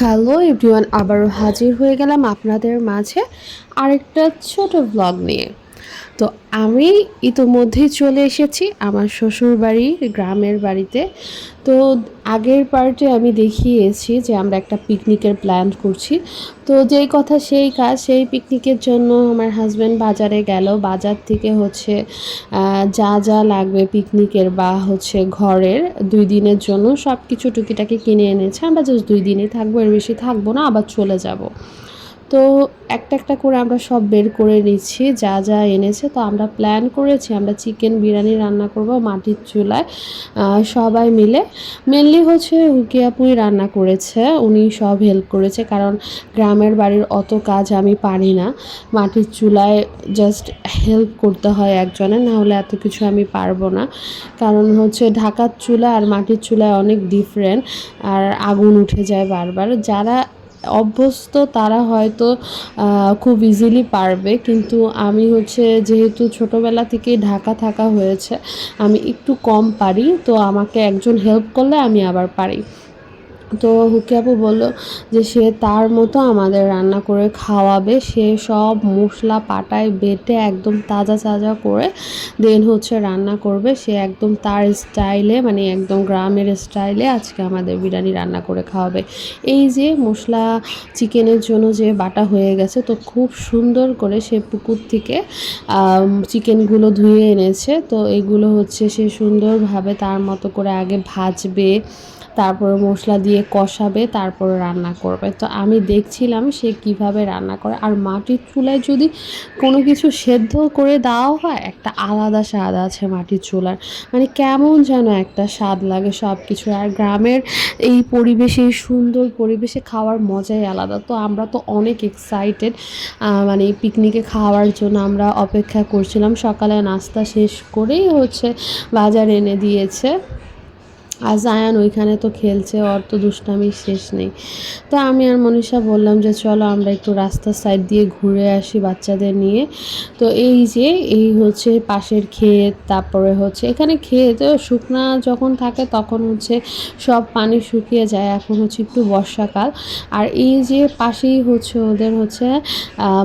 Hello everyone আবারও হাজির হয়ে গেলাম আপনাদের মাঝে আরেকটা ছোট ব্লগ নিয়ে। তো আমি ইতোমধ্যেই চলে এসেছি আমার শ্বশুর বাড়ির গ্রামের বাড়িতে। তো আগের পার্টে আমি দেখিয়েছি যে আমরা একটা পিকনিকের প্ল্যান করছি। তো যেই কথা সেই কাজ, সেই পিকনিকের জন্য আমার হাজব্যান্ড বাজারে গেল। বাজার থেকে হচ্ছে যা যা লাগবে পিকনিকের বা হচ্ছে ঘরের দুই দিনের জন্য সব কিছু টুকিটাকি কিনে এনেছে। আমরা জাস্ট দুই দিনে থাকব, এর বেশি থাকব না, আবার চলে যাব। তো একটা একটা করে আমরা সব বের করে নিচ্ছি, যা যা এনেছে। তো আমরা প্ল্যান করেছি, আমরা চিকেন বিরিয়ানি রান্না করব মাটির চুলায় সবাই মিলে। মেনলি হচ্ছে হুকিয়াপুই রান্না করেছে, উনি সব হেল্প করেছে, কারণ গ্রামের বাড়ির অত কাজ আমি পারি না। মাটির চুলায় জাস্ট হেল্প করতে হয় একজনের না হলে এত কিছু আমি পারব না। কারণ হচ্ছে ঢাকার চুলা আর মাটির চুলায় অনেক ডিফারেন্ট আর আগুন উঠে যায় বারবার। যারা অভ্যস্ত তারা হয়তো খুব ইজিলি পারবে। কিন্তু আমি হচ্ছে যেহেতু ছোটোবেলা থেকেই ঢাকা থাকা হয়েছে, আমি একটু কম পারি। তো আমাকে একজন হেল্প করলে আমি আবার পারি। তো হুকি আপু বলল যে সে তার মতো আমাদের রান্না করে খাওয়াবে। সে সব মশলা পাটায় বেটে একদম তাজা তাজা করে দেন হচ্ছে রান্না করবে। সে একদম তার স্টাইলে মানে একদম গ্রামের স্টাইলে আজকে আমাদের বিরিয়ানি রান্না করে খাওয়াবে। এই যে মশলা চিকেনের জন্য যে বাটা হয়ে গেছে, তো খুব সুন্দর করে সে পুকুর থেকে চিকেনগুলো ধুয়ে এনেছে। তো এগুলো হচ্ছে সে সুন্দরভাবে তার মতো করে আগে ভাজবে তারপরে মশলা দিয়ে কষাবে, তারপরে রান্না করবে। তো আমি দেখছিলাম সে কীভাবে রান্না করে। আর মাটির চুলায় যদি কোনো কিছু সেদ্ধ করে দেওয়া হয়, একটা আলাদা স্বাদ আছে মাটির চুলার। মানে কেমন যেন একটা স্বাদ লাগে সব কিছু আর গ্রামের এই পরিবেশে, এই সুন্দর পরিবেশে খাওয়ার মজাই আলাদা। তো আমরা তো অনেক এক্সাইটেড মানে পিকনিকে খাওয়ার জন্য আমরা অপেক্ষা করছিলাম। সকালে নাস্তা শেষ করেই হচ্ছে বাজার এনে দিয়েছে। আর জায়ান ওইখানে তো খেলছে, ওর তো দুষ্টামির শেষ নেই। তো আমি আর মনীষা বললাম যে, চলো আমরা একটু রাস্তার সাইড দিয়ে ঘুরে আসি বাচ্চাদের নিয়ে। তো এই যে, এই হচ্ছে পাশের ক্ষেত, তারপরে হচ্ছে এখানে ক্ষেত শুকনা যখন থাকে তখন হচ্ছে সব পানি শুকিয়ে যায়, এখন হচ্ছে একটু বর্ষাকাল। আর এই যে পাশেই হচ্ছে ওদের হচ্ছে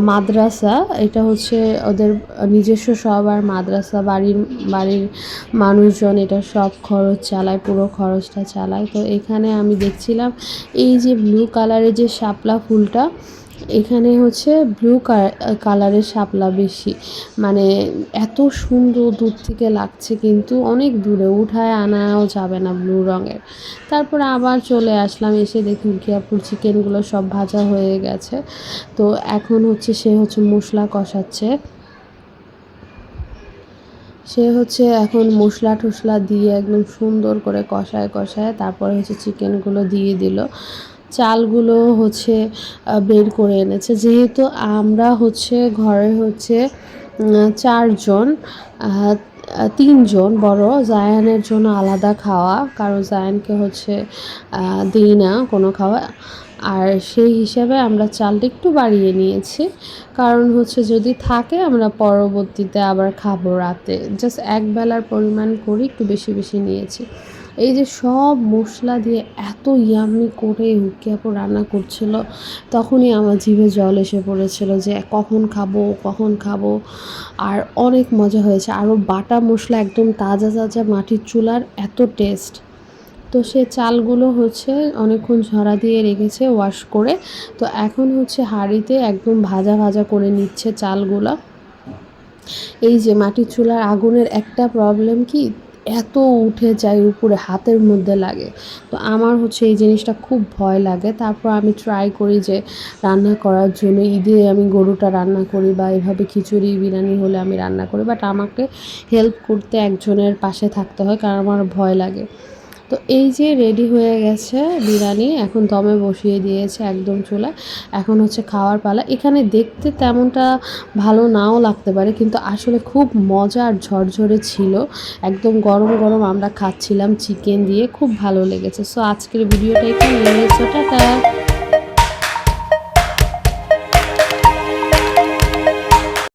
মাদ্রাসা, এটা হচ্ছে ওদের নিজস্ব সবার মাদ্রাসা বাড়ির বাড়ির মানুষজন এটা সব খরচ চালায়, পুরো খরচটা চালায় তো এখানে আমি দেখছিলাম এই যে ব্লু কালারের যে শাপলা ফুলটা, এখানে হচ্ছে ব্লু কালারের শাপলা বেশি। মানে এত সুন্দর দূর থেকে লাগছে কিন্তু অনেক দূরে, উঠায় আনাও যাবে না ব্লু রঙের। তারপরে আবার চলে আসলাম, এসে দেখি উখিয়াপুর চিকেনগুলো সব ভাজা হয়ে গেছে। তো এখন হচ্ছে সে হচ্ছে মশলা কষাচ্ছে। সে হচ্ছে এখন মশলা টশলা দিয়ে একদম সুন্দর করে কষায় কষায় তারপরে হচ্ছে চিকেনগুলো দিয়ে দিল। চালগুলো হচ্ছে বের করে এনেছে। যেহেতু আমরা হচ্ছে ঘরে হচ্ছে চারজন তিনজন, বড় জায়ানের জন্য আলাদা খাওয়া, কারও জায়ানকে হচ্ছে দিই না কোনো খাওয়া। আর সেই হিসাবে আমরা চালটা একটু বাড়িয়ে নিয়েছি। কারণ হচ্ছে যদি থাকে আমরা পরবর্তীতে আবার খাব রাতে। জাস্ট এক বেলার পরিমাণ করি একটু বেশি বেশি নিয়েছি। এই যে সব মশলা দিয়ে এত ইয়ামি করে হুকিয়াপু রান্না করছিল, তখনই আমার জিভে জল এসে পড়েছিল যে কখন খাব কখন খাব। আর অনেক মজা হয়েছে। আরও বাটা মশলা একদম তাজা তাজা মাটির চুলার, এত টেস্ট তো সে চালগুলো হচ্ছে অনেকক্ষণ ঝরা দিয়ে রেখেছে ওয়াশ করে। তো এখন হচ্ছে হাঁড়িতে একদম ভাজা ভাজা করে নিচ্ছে চালগুলো। এই যে মাটির চুলার আগুনের একটা প্রবলেম কি? এত উঠে যায় উপরে হাতের মধ্যে লাগে। তো আমার হচ্ছে এই জিনিসটা খুব ভয় লাগে। তারপর আমি ট্রাই করি যে রান্না করার জন্য। ঈদে আমি গরুটা রান্না করি বা এভাবে খিচুড়ি, বিরিয়ানি হলে আমি রান্না করি। বাট আমাকে হেল্প করতে একজনের পাশে থাকতে হয় কারণ আমার ভয় লাগে। তো এই যে রেডি হয়ে গেছে বিরিয়ানি, এখন দমে বসিয়ে দিয়েছে একদম চুলা। এখন হচ্ছে খাওয়ার পালা। এখানে দেখতে তেমনটা ভালো নাও লাগতে পারে, কিন্তু আসলে খুব মজা আর ঝরঝরে ছিল। একদম গরম গরম আমরা খাচ্ছিলাম চিকেন দিয়ে, খুব ভালো লেগেছে। সো আজকের ভিডিওটা এখানে টাটা!